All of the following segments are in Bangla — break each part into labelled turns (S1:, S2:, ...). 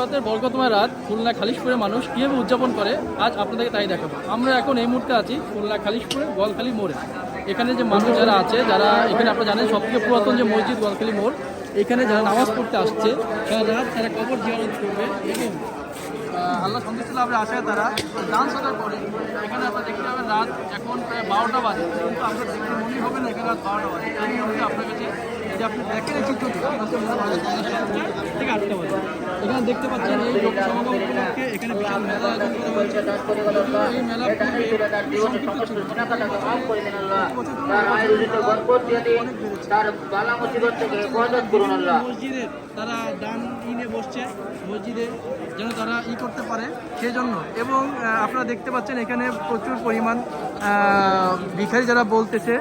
S1: রাতের বরকতময় রাত, খুলনা খালিশপুরের মানুষ কীভাবে উদযাপন করে, আজ আপনাদেরকে তাই দেখাবো। আমরা এখন এই মুহূর্তে আছি খুলনা খালিশপুরে, গোয়ালখালী মোড়ে। এখানে যে মানুষ যারা আছে, যারা এখানে আপনারা জানেন সবথেকে পুরাতন যে মসজিদ গোয়ালখালী মোড়, এখানে যারা নামাজ পড়তে আসছে তারা কবর জিয়ারত করবে। এবং আল্লাহ সন্তুষ্ট লাভের আশায় তারা দান সাদা করে এখানে আপনারা দেখতে পাবেন রাত এখন প্রায় বারোটা বাজে, কিন্তু আপনার দেখতে মনেই হবে না এখানে রাত বারোটা বাজে। মুহূর্তে আপনার কাছে যে আপনি দেখেন এই চিত্রটি, আপনার থেকে আটটা বাজে এখানে দেখতে পাচ্ছেন এই লোক উপলক্ষে এখানে বিশাল মেলা আয়োজন করা হয়েছে। এই মেলা
S2: তার দিন
S1: ইনে বসছে মসজিদে যেন তারা ই করতে পারে সেই জন্য এবং আপনারা দেখতে পাচ্ছেন এখানে প্রচুর পরিমাণ আহ, ভিখারি যারা বলতেছে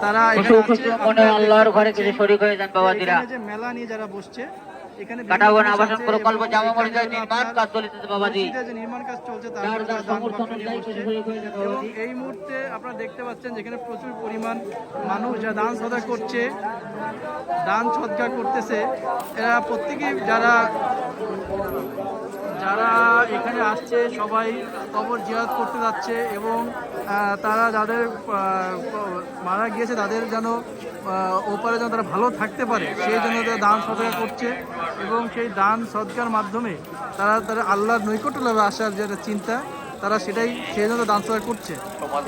S1: তারা এখানে
S2: আল্লাহর ঘরে কিছু শরীর হয়ে যান বাবাজিরা।
S1: যে মেলা নিয়ে যারা বসছে
S2: কাটাবন আবাসন প্রকল্প জামা মসজিদের নির্মাণ কাজ চলিতেছে বাবাজি।
S1: নির্মাণ কাজ চলছে
S2: বাবাজি।
S1: এই মুহূর্তে আপনারা দেখতে পাচ্ছেন যেখানে প্রচুর পরিমাণ মানুষ যা দান সদা করছে দান সদকা করতেছে এরা প্রত্যেকেই যারা যারা এখানে আসছে, সবাই কবর জিয়াদ করতে যাচ্ছে এবং তারা যাদের মারা গিয়েছে, তাদের যেন ওপারে যেন তারা ভালো থাকতে পারে সেই জন্য তারা দান সদকা করছে এবং সেই দান সদকার মাধ্যমে তারা তারা আল্লাহর নৈকট্য লাভে আসার যে চিন্তা তারা সেটাই সেই জন্য ডান্স করছে।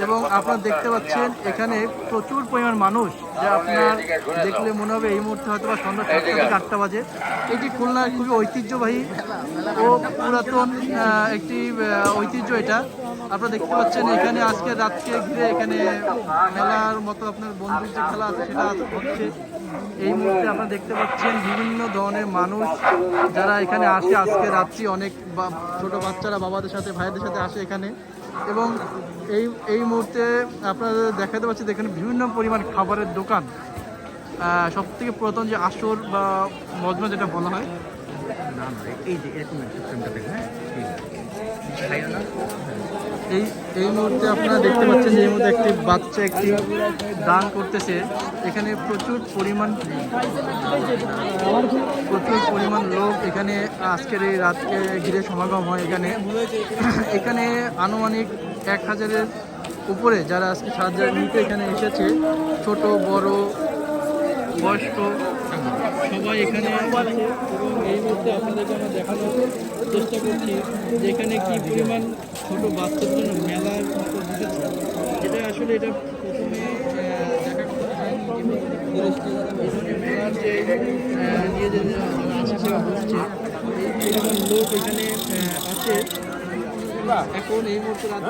S1: এবং আপনারা দেখতে পাচ্ছেন এখানে প্রচুর পরিমাণ মানুষ যা আপনার দেখলে মনে হবে এই মুহূর্তে হয়তো বা সন্ধ্যা সাতটা থেকে আটটা বাজে। এটি খুলনার খুবই ঐতিহ্যবাহী ও পুরাতন একটি ঐতিহ্য এটা। আপনারা দেখতে পাচ্ছেন এখানে আজকে রাতকে ঘিরে এখানে মেলার মতো আপনার বন্ধুর যে খেলা আছে সেটা হচ্ছে এই মুহূর্তে আপনারা দেখতে পাচ্ছেন বিভিন্ন ধরনের মানুষ যারা এখানে আসে আজকে রাত্রি অনেক ছোট বাচ্চারা বাবাদের সাথে ভাইদের সাথে আসে এখানে এবং এই এই মুহূর্তে আপনারা দেখাতে পাচ্ছেন এখানে বিভিন্ন পরিমাণ খাবারের দোকান সব থেকে পুরাতন যে আসর বা মজমা যেটা বলা হয় এই এই এই মুহূর্তে আপনারা দেখতে পাচ্ছেন যে এই মুহূর্তে একটি বাচ্চা একটি দান করতেছে। এখানে প্রচুর পরিমাণ প্রচুর পরিমাণ লোক এখানে আজকের এই রাতকে ঘিরে সমাগম হয় এখানে। এখানে আনুমানিক এক হাজারের উপরে যারা আজকে সাহায্য নিতে এখানে এসেছে, ছোট, বড়, বয়স্ক সবাই এখানে এই মুহূর্তে আপনাদেরকে আমরা দেখানোর চেষ্টা করছি যে এখানে কি পরিমাণ ছোট বাচ্চাদের জন্য মেলার মতো বসেছে এটা আসলে এটা প্রথমে দেখা মেলার যে নিয়ে যে বসছে, এই পরিমাণ লোক এখানে আছে। এখন এই মুহূর্তে রাত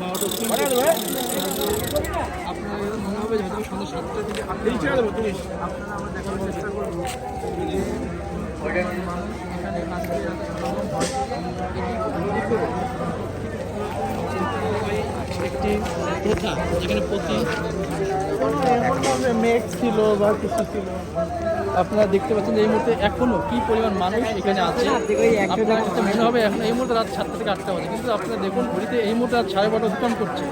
S1: বারোটা আপনার হবে হয়তো সন্ধ্যা সাতটা থেকে আটটা আপনারা আমরা দেখার চেষ্টা করব যে মানুষ এখানে আজকে রাতে সমাগম হয় একটি প্রথা যেখানে প্রতি মেঘ ছিল বা কিছু ছিল আপনারা দেখতে পাচ্ছেন যে এই মুহূর্তে এখনও কি পরিমাণ মানুষ এখানে আছে? আপনার মনে হবে এখন এই মুহূর্তে রাত সাতটা থেকে আটটা বাজে। কিন্তু আপনারা দেখুন ঘড়িতে এই মুহূর্তে রাত সাড়ে বারোটা অতিক্রম করছে।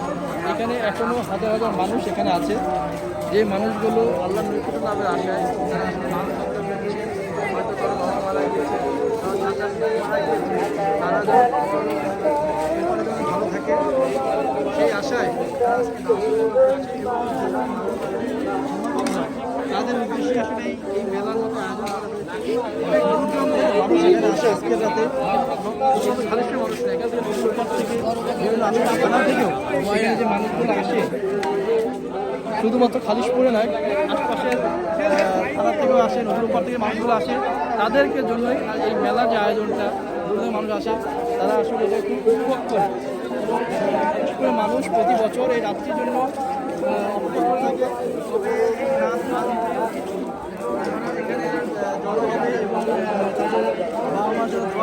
S1: এখানে এখনও হাজার হাজার মানুষ এখানে আছে। যে মানুষগুলো আল্লাহ লাভের আশায় মারা ভালো থাকে সেই আশায় তাদের উদ্দেশ্যে আসলে এই মেলার মতো আয়োজন মানুষ মানুষগুলো আসে শুধুমাত্র খালিশপুরে নয় আশপাশের থানা থেকেও আসে উপর থেকে মানুষগুলো আসে। তাদেরকে জন্যই এই মেলা যে আয়োজনটা দূর থেকে মানুষ আসে, তারা আসলে এটা খুব উপভোগ করে। মানুষ প্রতি বছর এই রাত্রির জন্য অপেক্ষা করে তবে এই রাত রাত এখানে আহ, জড়ো হবে এবং আহ, তাদের বাবা মার জন্য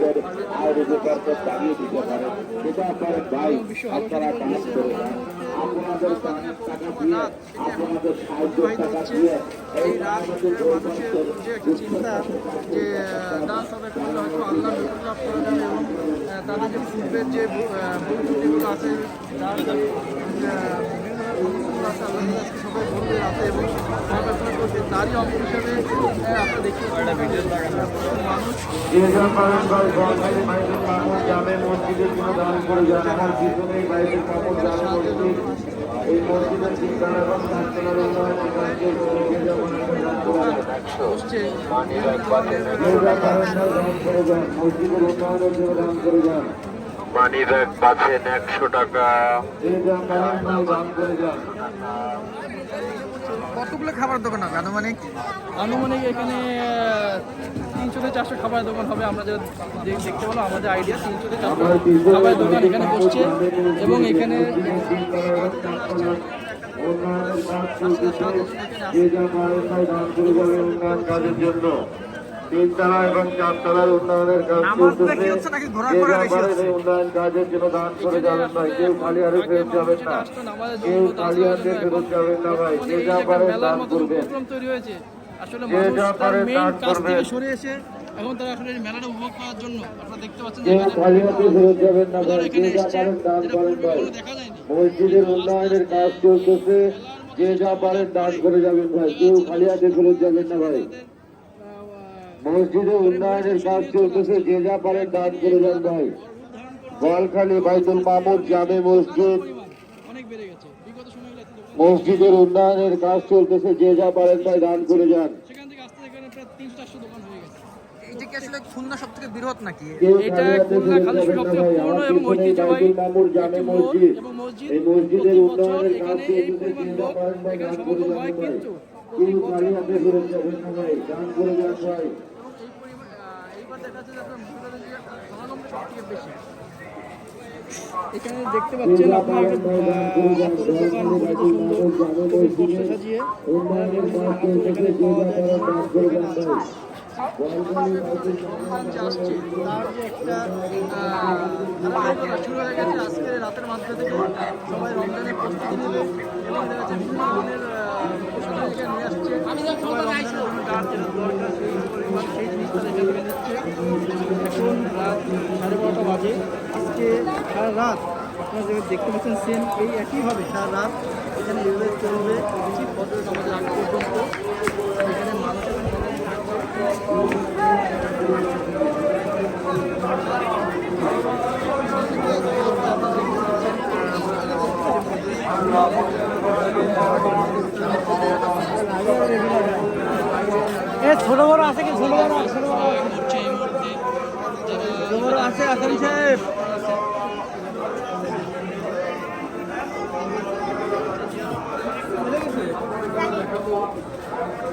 S3: আপনাদের আয়োজককে চালিয়ে দিতে পারেন সেটা আপনার ভাই আপনারা কাজ করে আপনাদের টাকা দিয়ে আপনাদের সাহায্য টাকা দিয়ে এই আমাদের
S1: মানুষের যে একটা চিন্তা যে দান সবাই করলে হয়তো আল্লাহ লাভ করা যাবে এবং তাদের যে পূর্বের যে ভুল আছে তার সমস্যাগুলো আছে আল্লাহ আজকে সবাই বলবে রাতে এবং মহাপ্রার্থনা করবে তারই অঙ্গ হিসাবে আহ, আপনারা মানুষ
S3: যে যা পারেন ভাই বলখালি বাইরের কাপড় জামে মসজিদের জন্য করে যান আমার পিছনেই বাইরের কাপড় এই মসজিদের ঠিকানা এবং প্রার্থনার উন্নয়ন করে যান মসজিদের উন্নয়নের জন্য দান করে যান।
S4: মানি ব্যাগ পাচ্ছেন একশো টাকা।
S5: কতগুলো খাবার দোকান হবে? আনুমানিক?
S1: আনুমানিক এখানে তিনশো থেকে চারশো খাবারের দোকান হবে। আমরা যে দেখতে পেলাম আমাদের আইডিয়া তিনশো থেকে চারশো খাবারের দোকান এখানে বসছে। এবং এখানে
S3: যে যা পারেন দান করে উন্নয়ন কাজের জন্য তিনতলা এবং চারতলার উন্নয়নের কাজ চলতেছে। উন্নয়ন কাজের জন্য দান করে যাবেন ভাই কেউ খালি হাতে ফেরত যাবেন না। কেউ খালি হাতে ফেরত যাবেন না ভাই যে যা পারেন দান করবেন।
S1: প্রোগ্রাম তৈরি হয়েছে। আসলে
S3: যে
S1: মানুষ
S3: যা
S1: তার
S3: পারে
S1: মেইন
S3: দান
S1: কাজ থেকে
S3: করবেন।
S1: সরে এসে এখন তারা আসলে মেলাটা উপভোগ করার জন্য। আপনারা দেখতে পাচ্ছেন যে
S3: খালি হাতে ফেরত যাবেন না ভাই যে যা পারেন দান করেন ভাই। মসজিদের উন্নয়নের কাজ চলতেছে যে যা পারেন দান করে যাবেন ভাই কেউ খালি হাতে ফেরত যাবেন না ভাই। মসজিদে উন্নয়নের কাজ চলতেছে যে যা পারেন দান করে যান। ভাই গোয়ালখালী বাইতুল মামুদ জামে মসজিদ
S1: অনেক বেড়ে গেছে বিগত সময়গুলো এত দোকান
S3: মসজিদের উন্নয়নের কাজ চলতেছে যে যা পারেন তাই দান করে যান
S1: কিন্তু এখানে দেখতে পাচ্ছেন আপনার সাজিয়ে
S3: উন্নয়নের কাজ চলতেছে যে যা পারেন দান করে যান ভাই
S1: রমজান যে আসছে তার যে একটা ধারাবাহিকতা শুরু হয়ে গেছে আজকে রাতের মাধ্যমে থেকে সবাই রমজানের প্রস্তুতি নেবে এবং দেখা যাচ্ছে বিভিন্ন ধরনের নিয়ে আসছে সবাই রমজানের জন্য যার যেটা দরকার সেই জিনিসটা এখান রাত সাড়ে বারোটা বাজে আজকে সারা রাত আপনারা দেখতে পাচ্ছেন সেম এই একইভাবে সারা রাত এখানে চলবে ঠিক ফজরের নামাজের আগ পর্যন্ত এখানে
S5: ছোট বড় আছে কি? ছোট বড় ছোট
S1: ঘুরছে এই মুহূর্তে যারা
S5: বড় আছে আসামি সাহেব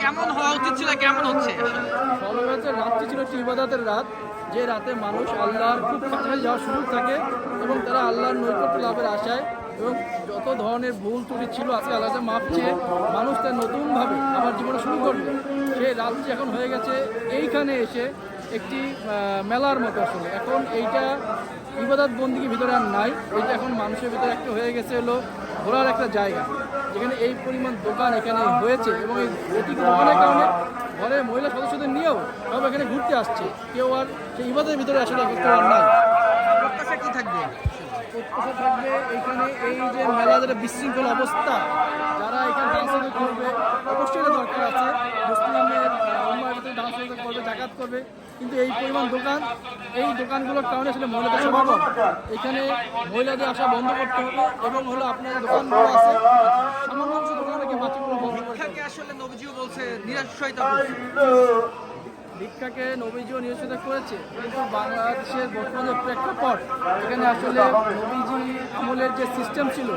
S5: কেমন হওয়া উচিত ছিল, কেমন হচ্ছে?
S1: সর্বপ্রথম রাতটি ছিল একটি ইবাদতের রাত, যে রাতে মানুষ আল্লাহর খুব কাছাকাছি যাওয়ার সুযোগ থাকে এবং তারা আল্লাহর নৈকট্য লাভের আশায় এবং যত ধরনের ভুল ত্রুটি ছিল আজকে আল্লাহ মাপ চেয়ে মানুষ তার নতুনভাবে আবার জীবনে শুরু করবে। সেই রাতটি এখন হয়ে গেছে, এইখানে এসে একটি মেলার মতো আসলে। এখন এইটা ইবাদত বন্দিকে ভিতরে আর নাই, এটা এখন মানুষের ভিতরে একটা হয়ে গেছে হলো ঘোরার একটা জায়গা। যেখানে এই পরিমাণ দোকান এখানে হয়েছে এবং এই অধিক দোকানের কারণে ঘরে মহিলা সদস্যদের নিয়েও সব এখানে ঘুরতে আসছে। কেউ আর সেই ইবাদের ভিতরে আসলে একত্র আর নাই।
S5: প্রত্যাশা কি থাকবে?
S1: প্রত্যাশা থাকবে এখানে এই যে মেলা যেটা বিশৃঙ্খল অবস্থা। যারা এখানে ডান্স করবে অবশ্যই দরকার আছে। মুসলিমের করবে জাকাত করবে। কিন্তু এই পরিমাণ দোকান এই দোকানগুলোর কারণে আসলে মহিলাদের সমাগম। এখানে মহিলাদের আসা বন্ধ করতে হবে এবং হলো আপনার যে দোকানগুলো আছে সামান্য কিছু দোকানকে বাকি বন্ধ করতে
S5: আসলে নবীজিও বলছে নিরাশ্রয়তা।
S1: ভিক্ষাকে নবীজিও নিয়োজিত করেছে কিন্তু বাংলাদেশের বর্তমান যে প্রেক্ষাপট এখানে আসলে নবীজি আমলের যে সিস্টেম ছিল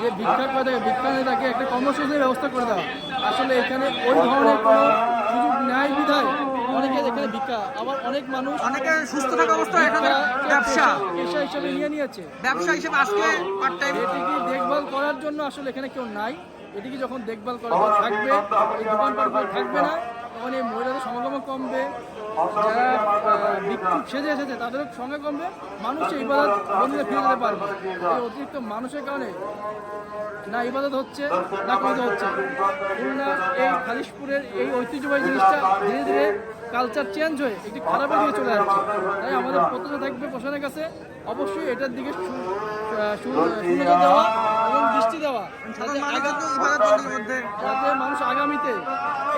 S1: যে ভিক্ষা করে ভিক্ষা নিয়ে তাকে একটা কর্মসূচির ব্যবস্থা করে দেওয়া আসলে এখানে ওই ধরনের কোনো ন্যায় বিধায় অনেকে এখানে ভিক্ষা আবার অনেক মানুষ
S5: অনেকে সুস্থ থাকা অবস্থায় এখানে ব্যবসা।
S1: পেশা হিসেবে নিয়ে নিয়েছে।
S5: ব্যবসা হিসেবে আজকে পার্ট টাইম
S1: এটিকে দেখভাল করার জন্য আসলে এখানে কেউ নাই? এটিকে যখন দেখভাল করা থাকবে এই দোকানপাটগুলো থাকবে না? তখন এই মহিলাদের সমাগম কমবে। যারা ভিক্ষুক সেজে এসেছে তাদেরও সংখ্যা কমবে মানুষ এই ইবাদত বন্ধুদের ফিরে যেতে পারবে এই অতিরিক্ত মানুষের কারণে না ইবাদত হচ্ছে না কত হচ্ছে খুলনার এই খালিশপুরের এই ঐতিহ্যবাহী জিনিসটা ধীরে ধীরে কালচার চেঞ্জ হয়ে একটি খারাপের দিকে চলে যাচ্ছে তাই আমাদের প্রত্যাশা থাকবে প্রশাসনের কাছে অবশ্যই এটার দিকে দেওয়া এবং দৃষ্টি দেওয়া যাতে মানুষ আগামীতে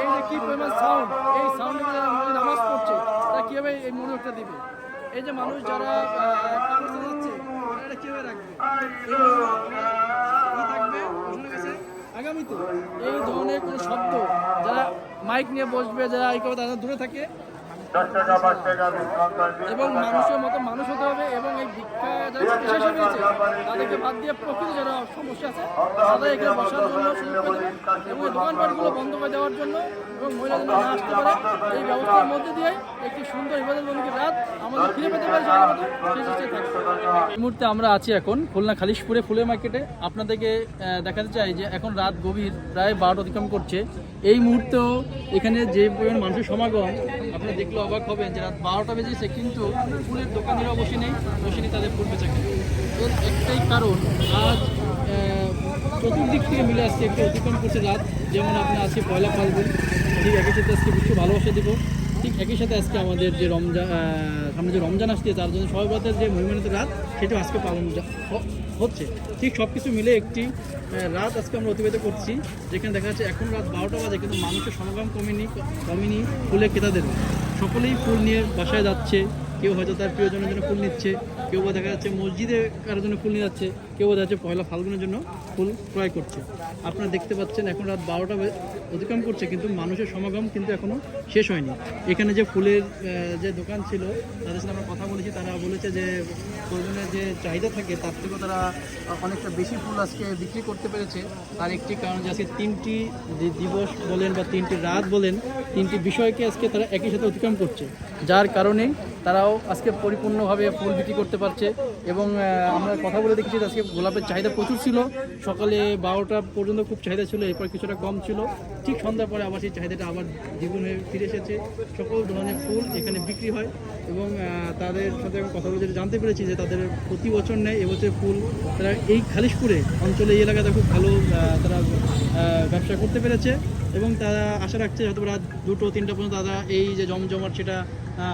S1: এই যে কি পরিমাণ সাউন্ড এই সাউন্ডে নামাজ পড়ছে, তারা কীভাবে এই মনোযোগটা দিবে? এই যে মানুষ যারা কবরস্থানে যাচ্ছে এটা কীভাবে রাখবে? থাকবে আগামীতে এই ধরনের কোনো শব্দ যারা মাইক নিয়ে বসবে, যারা এই তারা দূরে থাকে এবং মানুষের মতো মানুষ হতে হবে এবং এই ভিক্ষা যারা পেশা হিসেবে তাদেরকে বাদ দিয়ে প্রকৃত যারা সমস্যা আছে তাদের এখানে বসার জন্য সুযোগ দেবে এবং এই দোকানপাটগুলো বন্ধ করে দেওয়ার জন্য এবং মহিলাদের না আসতে পারে এই ব্যবস্থার মধ্যে দিয়ে একটি সুন্দর ইবাদত বন্দীকে রাত আমাদের ফিরে পেতে পারে এই মুহূর্তে আমরা আছি এখন খুলনা খালিশপুরে ফুলের মার্কেটে আপনাদেরকে দেখাতে চাই যে এখন রাত গভীর প্রায় বারোটা অতিক্রম করছে। এই মুহূর্তেও এখানে যে পরিমাণ মানুষের সমাগম আপনারা দেখলে অবাক হবেন যে রাত বারোটা বেজেছে কিন্তু ফুলের দোকানিরা বসে নেই বসে নেই তাদের ফুল বেচা এর একটাই কারণ, আজ চতুর্দিক থেকে মিলে আসছে একটু অতিক্রম করছে রাত। যেমন আপনার আজকে পয়লা ফাল্গুন, ঠিক একই সাথে আজকে বিশ্ব ভালোবাসা দেবো ঠিক একই সাথে আজকে আমাদের যে রমজান সামনে যে রমজান আসছে, তার জন্য সবাই যে মহিমানিত রাত সেটা আজকে পালন হচ্ছে। ঠিক সব কিছু মিলে একটি রাত আজকে আমরা অতিবাহিত করছি, যেখানে দেখা যাচ্ছে এখন রাত বারোটা বাজে, কিন্তু মানুষের সমাগম কমেনি কমেনি ফুলে ক্রেতাদের। সকলেই ফুল নিয়ে বাসায় যাচ্ছে। কেউ হয়তো তার প্রিয়জনের জন্য ফুল নিচ্ছে, কেউ বা দেখা যাচ্ছে মসজিদে কারোর জন্য ফুল নিয়ে যাচ্ছে, কেউ বা দেখা যাচ্ছে পয়লা ফাল্গুনের জন্য ফুল ক্রয় করছে। আপনারা দেখতে পাচ্ছেন এখন রাত বারোটা অতিক্রম করছে, কিন্তু মানুষের সমাগম কিন্তু এখনও শেষ হয়নি। এখানে যে ফুলের যে দোকান ছিল, তাদের সাথে আমরা কথা বলেছি, তারা বলেছে যে প্রয়োজনের যে চাহিদা থাকে, তার থেকেও তারা অনেকটা বেশি ফুল আজকে বিক্রি করতে পেরেছে। তার একটি কারণ যে আজকে তিনটি দি- দিবস বলেন বা তিনটি রাত বলেন, তিনটি বিষয়কে আজকে তারা একই সাথে অতিক্রম করছে। যার কারণে তারাও আজকে পরিপূর্ণভাবে ফুল বিক্রি করতে পারছে এবং আমরা কথা বলে দেখেছি আজকে গোলাপের চাহিদা প্রচুর ছিল। সকালে বারোটা পর্যন্ত খুব চাহিদা ছিল, এরপর কিছুটা কম ছিল। ঠিক সন্ধ্যার পরে আবার সেই চাহিদাটা আবার দ্বিগুণ হয়ে ফিরে এসেছে। সকল ধরনের ফুল এখানে বিক্রি হয় এবং তাদের সাথে কথা বলে যেটা জানতে পেরেছি যে তাদের প্রতি বছর নেয় এবছর ফুল তারা এই খালিশপুরে অঞ্চলে, এই এলাকাতে খুব ভালো তারা ব্যবসা করতে পেরেছে এবং তারা আশা রাখছে হয়তো রাত দুটো, তিনটা পর্যন্ত তারা এই যে জমজমাট সেটা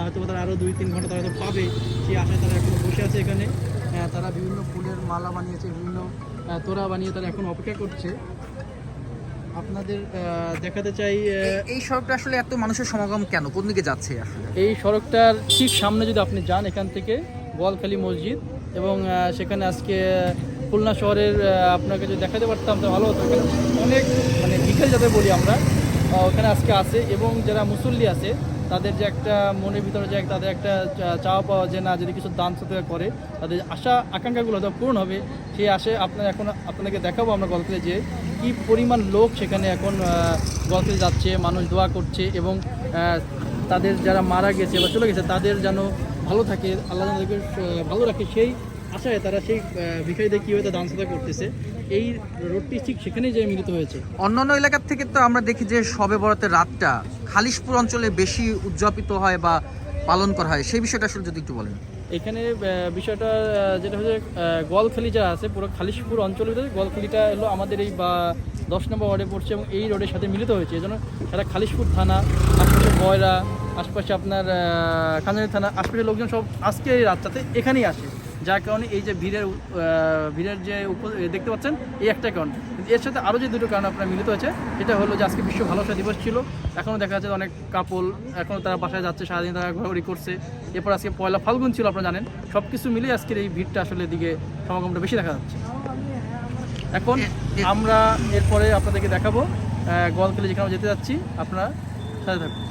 S1: হয়তো তারা আরও দুই তিন ঘণ্টা তারা পাবে সেই আশায় তারা এখন বসে আছে এখানে। তারা বিভিন্ন ফুলের মালা বানিয়েছে বিভিন্ন তোড়া বানিয়ে তারা এখন অপেক্ষা করছে। আপনাদের দেখাতে চাই
S5: এই সড়কটা আসলে এত মানুষের সমাগম কেন? কোন দিকে যাচ্ছে আসলে?
S1: এই সড়কটার ঠিক সামনে যদি আপনি যান এখান থেকে গোয়ালখালী মসজিদ এবং সেখানে আজকে খুলনা শহরের আপনাকে যদি দেখাতে পারতাম তো ভালো হতো। অনেক মানে বিকেল যাতে বলি আমরা ওখানে আজকে আছে এবং যারা মুসল্লি আছে তাদের যে একটা মনের ভিতরে যে তাদের একটা চাওয়া পাওয়া যে না, যদি কিছু দান সত্যি করে, তাদের আশা, আকাঙ্ক্ষাগুলো হয়তো পূরণ হবে। সেই আশে আপনার এখন, আপনাকে দেখাবো আমরা গল্পে যে কি পরিমাণ লোক সেখানে এখন গল্পে যাচ্ছে, মানুষ দোয়া করছে এবং তাদের যারা মারা গেছে বা চলে গেছে, তাদের যেন ভালো থাকে, আল্লাহ ভালো রাখে, সেই আশায় তারা সেই বিষয়দের কীভাবে দান সদা করতেছে এই রোডটি ঠিক সেখানেই যে মিলিত হয়েছে?
S5: অন্যান্য এলাকার থেকে তো আমরা দেখি যে সবে বরাতের রাতটা খালিশপুর অঞ্চলে বেশি উদযাপিত হয় বা পালন করা হয়। সেই বিষয়টা আসলে যদি একটু বলেন।
S1: এখানে বিষয়টা যেটা হচ্ছে আহ, গোয়ালখালি যা আছে পুরো খালিশপুর অঞ্চলের ভিতরে গোয়ালখালিটা হলো আমাদের এই বা দশ নম্বর ওয়ার্ডে পড়ছে এবং এই রোডের সাথে মিলিত হয়েছে। এই জন্য সারা খালিশপুর থানা আশপাশে বয়রা আশপাশে আপনার কাঞ্জানি থানা আশপাশের লোকজন সব আজকে এই রাতটাতে এখানেই আসে। যার কারণে এই যে ভিড়ের ভিড়ের যে দেখতে পাচ্ছেন, এই একটা কারণ এর সাথে আরও যে দুটো কারণ আপনার মিলিত হয়েছে, সেটা হলো যে আজকে বিশ্ব ভালোবাসা দিবস ছিল। এখনও দেখা যাচ্ছে অনেক কাপল এখনও তারা বাসায় যাচ্ছে, সারাদিন তারা ঘোরাঘুরি করছে। এরপর আজকে পয়লা ফাল্গুন ছিল, আপনারা জানেন। সব কিছু মিলিয়ে আজকের এই ভিড়টা আসলে দিকে সমাগমটা বেশি দেখা যাচ্ছে। এখন আমরা এরপরে আপনাদেরকে দেখাবো গোয়ালখালি যেখানে যেতে যাচ্ছি, আপনারা সাথে থাকুন।